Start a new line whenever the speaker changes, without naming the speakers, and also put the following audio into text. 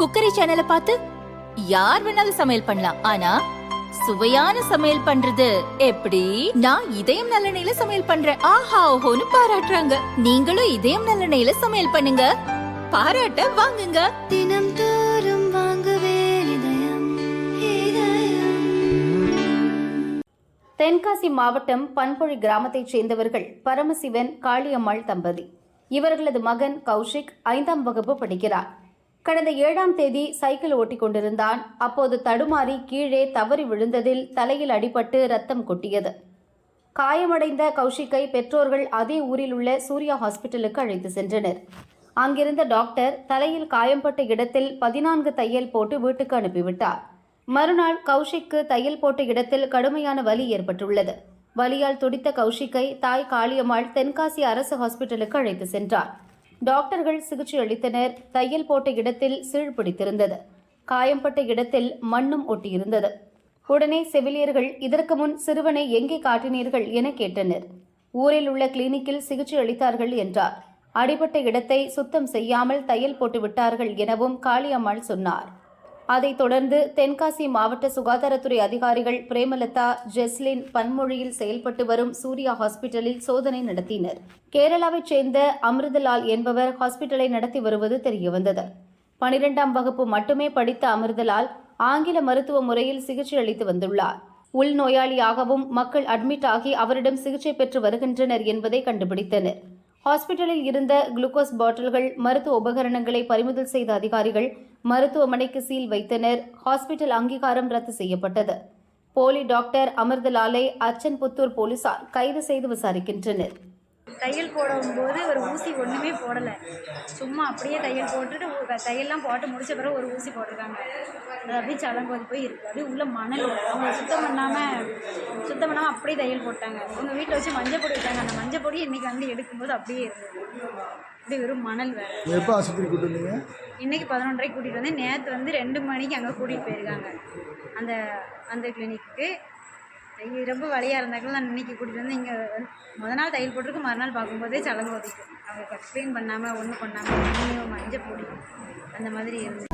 Cookery சேனலை பார்த்து யார் வேணாலும் சமையல் பண்ணலாம். ஆனா சுவையான சமையல் பண்றது எப்படி? நான் இதயம் நல்லெண்ணெயில சமையல் பண்றேன். ஆஹா ஓஹோன்னு பாராட்டுறாங்க. நீங்களும் இதயம் நல்லெண்ணெயில சமையல் பண்ணுங்க. பாராட்ட வாங்குங்க.
தினம் தோறும் வாங்குவே இதயம் இதயம்.
தென்காசி மாவட்டம் பண்பொழி கிராமத்தைச் சேர்ந்தவர்கள் பரமசிவன் காளியம்மாள் தம்பதி. இவர்களது மகன் கௌஷிக் ஐந்தாம் வகுப்பு படிக்கிறார். கடந்த ஏழாம் தேதி சைக்கிள் ஓட்டிக் கொண்டிருந்தான் அப்போது தடுமாறி கீழே தவறி விழுந்ததில் தலையில் அடிபட்டு ரத்தம் கொட்டியது. காயமடைந்த கௌஷிக்கை பெற்றோர்கள் அதே ஊரில் உள்ள சூர்யா ஹாஸ்பிட்டலுக்கு அழைத்து சென்றனர். அங்கிருந்த டாக்டர் தலையில் காயம்பட்ட இடத்தில் பதினான்கு தையல் போட்டு வீட்டுக்கு அனுப்பிவிட்டார். மறுநாள் கௌஷிக்கு தையல் போட்ட இடத்தில் கடுமையான வலி ஏற்பட்டுள்ளது. வலியால் துடித்த கௌஷிக்கை தாய் காளியம்மாள் தென்காசி அரசு ஹாஸ்பிட்டலுக்கு அழைத்து சென்றார். டாக்டர்கள் சிகிச்சை அளித்தனர். தையல் போட்ட இடத்தில் சீழ் பிடித்திருந்தது. காயம்பட்ட இடத்தில் மண்ணும் ஒட்டியிருந்தது. உடனே செவிலியர்கள் இதற்கு முன் சிறுவனை எங்கே காட்டினீர்கள்? என கேட்டனர். ஊரில் உள்ள கிளினிக்கில் சிகிச்சை அளித்தார்கள் என்றார். அடிபட்ட இடத்தை சுத்தம் செய்யாமல் தையல் போட்டு விட்டார்கள் எனவும் காளியம்மாள் சொன்னார். அதைத் தொடர்ந்து தென்காசி மாவட்ட சுகாதாரத்துறை அதிகாரிகள் பிரேமலதா ஜெஸ்லின் பன்மொழியில் செயல்பட்டு வரும் சூர்யா ஹாஸ்பிட்டலில் சோதனை நடத்தினர். கேரளாவைச் சேர்ந்த அமிர்தலால் என்பவர் ஹாஸ்பிட்டலை நடத்தி வருவது தெரியவந்தது. பனிரெண்டாம் வகுப்பு மட்டுமே படித்த அமிர்தலால் ஆங்கில மருத்துவ முறையில் சிகிச்சை அளித்து வந்துள்ளார். உள்நோயாளியாகவும் மக்கள் அட்மிட் ஆகி அவரிடம் சிகிச்சை பெற்று வருகின்றனர் என்பதை கண்டுபிடித்தனர். ஹாஸ்பிட்டலில் இருந்த குளுக்கோஸ் பாட்டில்கள் மருத்துவ உபகரணங்களை பறிமுதல் செய்த அதிகாரிகள் மருத்துவமனைக்கு சீல் வைத்தனர். ஹாஸ்பிட்டல் அங்கீகாரம் ரத்து செய்யப்பட்டது. போலி டாக்டர் அமிர்தலாலை அச்சன்புத்தூர் போலீசார் கைது செய்து விசாரிக்கின்றனர்.
தையல் போடும்போது ஒரு ஊசி ஒன்றுமே போடலை. சும்மா அப்படியே தையல் போட்டுட்டு தையல்லாம் போட்டு முடிச்ச பிறகு ஒரு ஊசி போட்டிருக்காங்க. அது அப்படியே சலங்கோதி போய் இருக்கு. அப்படியே உள்ள மணல். அவங்க சுத்தம் பண்ணாமல் சுத்தம் பண்ணாமல் அப்படியே தையல் போட்டாங்க. அவங்க வீட்டில் வச்சு மஞ்சள் பொடி விட்டாங்க அந்த மஞ்சள் பொடி இன்னைக்கு வந்து எடுக்கும்போது அப்படியே இருந்தது அப்படியே வெறும் மணல் வேறு.
எப்போ ஆஸ்பத்திரி கூட்டு வந்தீங்க?
இன்னைக்கு பதினொன்றரைக்கு கூட்டிகிட்டு வந்து நேற்று வந்து ரெண்டு மணிக்கு அங்கே கூட்டிகிட்டு போயிருக்காங்க. அந்த அந்த கிளினிக்கு ரொம்ப வழியாக இருந்தாக்கள் நான் இன்றைக்கி கூட்டிகிட்டு வந்து இங்கே முத நாள் தையல் போட்டிருக்கு மறுநாள் பார்க்கும்போதே சலங்கு ஒதிக்கும் அவங்க எக்ஸ்பிளைன் பண்ணாமல் ஒன்றும் பண்ணாமல் மஞ்சள் பொடி அந்த மாதிரி இருந்துச்சு.